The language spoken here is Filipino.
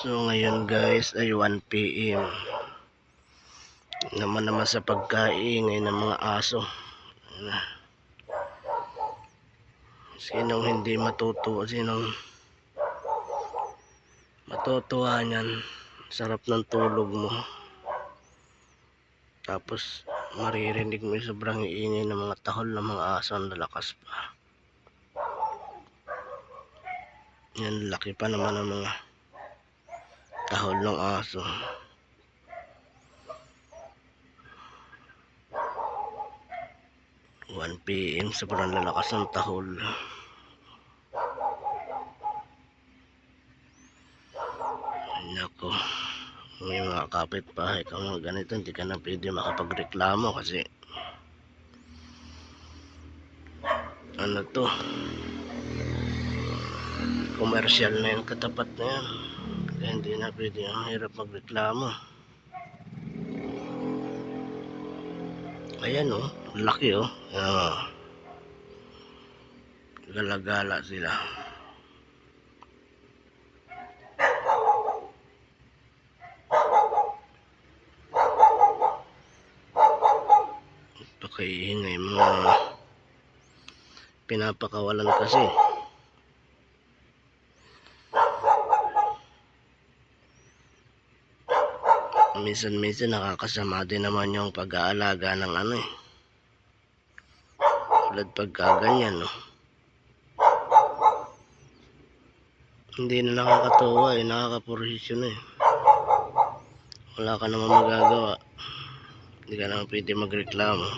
So ngayon guys ay 1pm Naman naman sa pagkaingay ng mga aso. Sinong hindi matutuwa Sinong matutuwa niyan? Sarap ng tulog mo. Tapos maririnig mo yung sobrang iingay ng mga tahol ng mga aso ang lalakas pa. Yan laki pa naman ng mga tahol ng aso. One PM sobrang lalakas ng tahol. Nako. May mga kapitbahay ka mga ganito, hindi ka na pwede makapagreklamo kasi ano to commercial na yung katapat na yan hindi na pwede. Ang hirap magreklamo. Ayan oh. Laki oh. Ah. gala-gala sila. Pakaingay mga pinapakawalan kasi minsan-minsan nakakasama din naman yung pag-aalaga ng ano eh. Tulad pagka ganyan, no. Hindi na nakakatuwa eh, nakakapurisyon eh. Wala ka naman magagawa. Hindi ka naman pwede magreklamo.